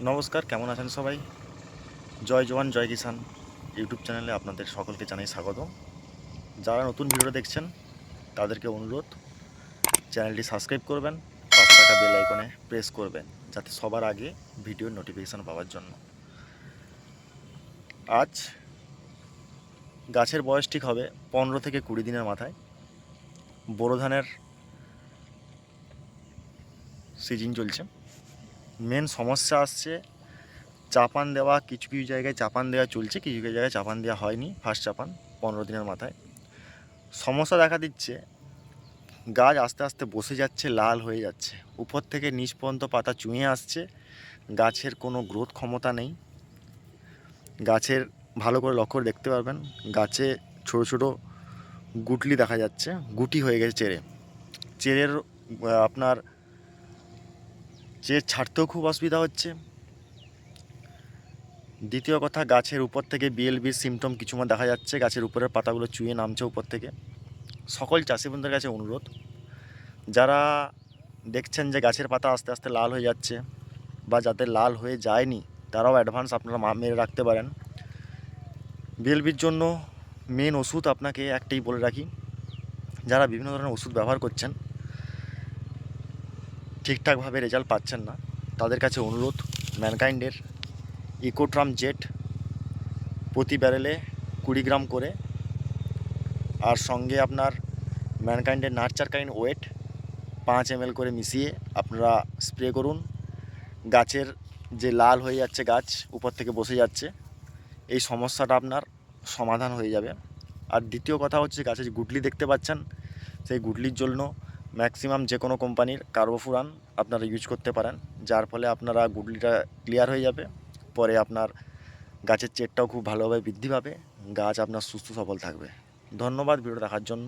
নমস্কার, কেমন আছেন সবাই? জয় জওয়ান, জয় কিষান ইউটিউব চ্যানেলে আপনাদের সকলকে জানাই স্বাগত। যারা নতুন ভিডিও দেখছেন, তাদেরকে অনুরোধ, চ্যানেলটি সাবস্ক্রাইব করবেন, পাঁচ টাকা বেল আইকনে প্রেস করবেন, যাতে সবার আগে ভিডিওর নোটিফিকেশান পাওয়ার জন্য। আজ গাছের বয়স ঠিক হবে পনেরো থেকে কুড়ি দিনের মাথায়। বোরো ধানের সিজন চলছে। মেন সমস্যা আসছে। চাপান দেওয়া, কিছু কিছু জায়গায় চাপান দেওয়া চলছে, কিছু কিছু জায়গায় চাপান দেওয়া হয়নি ফার্স্ট চাপান পনেরো দিনের মাথায়। সমস্যা দেখা দিচ্ছে, গাছ আস্তে আস্তে বসে যাচ্ছে, লাল হয়ে যাচ্ছে। উপর থেকে নিচ পর্যন্ত পাতা চুঁয়ে আসছে, গাছের কোনো গ্রোথ ক্ষমতা নেই। গাছের ভালো করে লক্ষ্য দেখতে পারবেন, গাছে ছোট ছোট গুটলি দেখা যাচ্ছে, গুটি হয়ে গেছে চেরে চেরের আপনার যে ছাড়তেও খুব অসুবিধা হচ্ছে। দ্বিতীয় কথা, গাছের উপর থেকে বিএলবির সিমটম কিছু মতো দেখা যাচ্ছে। গাছের উপরের পাতাগুলো চুয়ে নামছে উপর থেকে। সকল চাষি বন্ধুদের কাছে অনুরোধ, যারা দেখছেন যে গাছের পাতা আস্তে আস্তে লাল হয়ে যাচ্ছে বা যাদের লাল হয়ে যায়নি, তারাও অ্যাডভান্স আপনারা মা- মেরে রাখতে পারেন। বিএলবির জন্য মেন ওষুধ আপনাকে একটাই বলে রাখি, যারা বিভিন্ন ধরনের ওষুধ ব্যবহার করছেন ঠিকঠাকভাবে রেজাল্ট পাচ্ছেন না। তাদের কাছে অনুরোধ, ম্যানকাইন্ডের ইকোট্রাম জেট প্রতি ব্যারেলে কুড়ি গ্রাম করে। আর সঙ্গে আপনার ম্যানকাইন্ডের নার্চার কাইন্ড ওয়েট পাঁচ এম করে মিশিয়ে আপনারা স্প্রে করুন। গাছের যে লাল হয়ে যাচ্ছে গাছ উপর থেকে বসে যাচ্ছে, এই সমস্যাটা আপনার সমাধান হয়ে যাবে। আর দ্বিতীয় কথা হচ্ছে গাছের যে গুটলি দেখতে পাচ্ছেন। সেই গুটলির জন্য ম্যাক্সিমাম যে কোনো কোম্পানির কার্বোফুরান আপনারা ইউজ করতে পারেন, যার ফলে আপনারা গুডলিটা ক্লিয়ার হয়ে যাবে, পরে আপনার গাছের চেটটাও খুব ভালোভাবে বৃদ্ধি পাবে, গাছ আপনার সুস্থ সবল থাকবে। ধন্যবাদ ভিডিও দেখার জন্য।